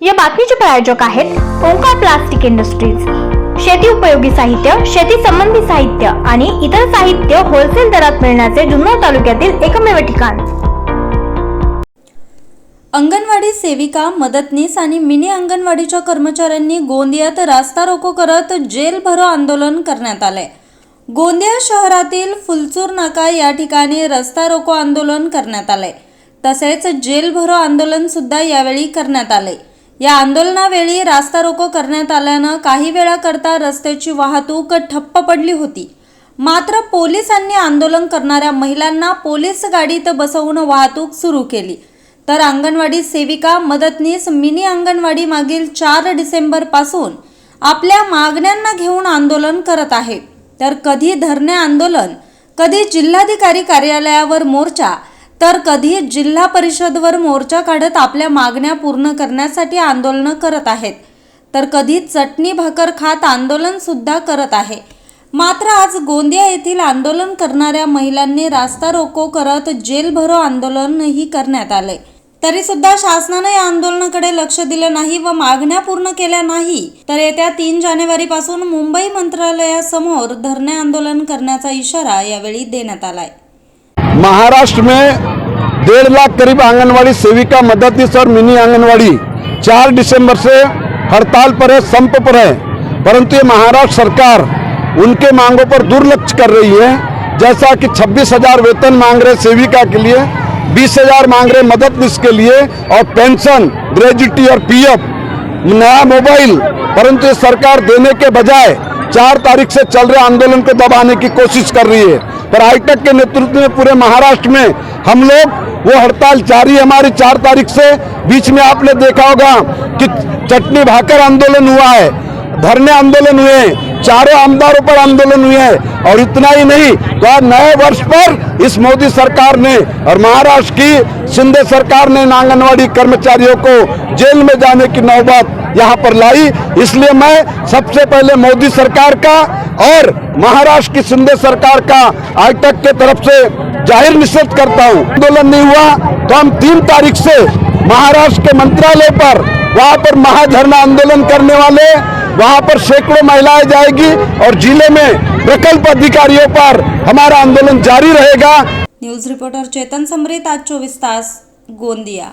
या बातमीचे प्रायोजक आहेत ओंकार प्लास्टिक इंडस्ट्रीज. शेती उपयोगी साहित्य शेती संबंधी साहित्य आणि इतर साहित्य होलसेल दरात मिळण्याचे जुन्नर तालुक्यातील एकमेव ठिकाण. अंगणवाडी सेविका मदतनीस आणि मिनी अंगणवाडीच्या कर्मचाऱ्यांनी गोंदियात रास्ता रोको करत जेल भरो आंदोलन करण्यात आले गोंदिया शहरातील फुलचूर नाका या ठिकाणी रस्ता रोको आंदोलन करण्यात आले तसेच जेल भरो आंदोलन सुद्धा यावेळी करण्यात आले या आंदोलनावेळी रास्ता रोको करण्यात आल्यानं काही वेळाकरता रस्त्याची वाहतूक ठप्प पडली होती. मात्र पोलिसांनी आंदोलन करणाऱ्या महिलांना पोलीस गाडीत बसवून वाहतूक सुरू केली. तर अंगणवाडी सेविका मदतनीस मिनी अंगणवाडी मागील चार डिसेंबरपासून आपल्या मागण्यांना घेऊन आंदोलन करत आहे. तर कधी धरणे आंदोलन कधी जिल्हाधिकारी कार्यालयावर मोर्चा तर कधी जिल्हा परिषदवर मोर्चा काढत आपल्या मागण्या पूर्ण करण्यासाठी आंदोलनं करत आहेत. तर कधी चटणी भाकर खात आंदोलन सुद्धा करत आहे. मात्र आज गोंदिया येथील आंदोलन करणाऱ्या महिलांनी रास्ता रोको करत जेल भरो आंदोलनही करण्यात आले तरी सुद्धा शासनाने या आंदोलनाकडे लक्ष दिलं नाही व मागण्या पूर्ण केल्या नाही. तर येत्या तीन जानेवारी पासून मुंबई मंत्रालयासमोर धरणे आंदोलन करण्याचा इशारा यावेळी देण्यात आलाय. महाराष्ट्र में डेढ़ लाख करीब आंगनवाड़ी सेविका मददनीस और मिनी आंगनवाड़ी। चार दिसंबर से हड़ताल पर है, संप पर है। परंतु ये महाराष्ट्र सरकार उनके मांगों पर दुर्लक्ष कर रही है। जैसा कि छब्बीस हज़ार वेतन मांग रहे सेविका के लिए, बीस हज़ार मांग रहे मददनीस के लिए और पेंशन, ग्रेजुटी और पीएफ, नया मोबाइल। परंतु ये सरकार देने के बजाय चार तारीख से चल रहे आंदोलन को दबाने की कोशिश कर रही है। पर हाईटेक के नेतृत्व में पूरे महाराष्ट्र में हम लोग वो हड़ताल जारी हमारी चार तारीख से। बीच में आपने देखा होगा कि चटनी भाकर आंदोलन हुआ है धरने आंदोलन हुए हैं, चारों आमदारों पर आंदोलन हुए हैं। और इतना ही नहीं तो आज नए वर्ष पर इस मोदी सरकार ने और महाराष्ट्र की शिंदे सरकार ने आंगनवाड़ी कर्मचारियों को जेल में जाने की नौबत यहाँ पर लाई। इसलिए मैं सबसे पहले मोदी सरकार का और महाराष्ट्र की शिंदे सरकार का आज तक के तरफ़ से ज़ाहिर निषेध करता हूँ। आंदोलन नहीं हुआ तो हम तीन तारीख से महाराष्ट्र के मंत्रालय पर, वहाँ पर महाधरना आंदोलन करने वाले, वहाँ पर सैकड़ों महिलाएँ जाएगी और ज़िले में प्रकल्प अधिकारियों पर हमारा आंदोलन जारी रहेगा। न्यूज़ रिपोर्टर चेतन समृत आज चौबीस तास गोंदिया।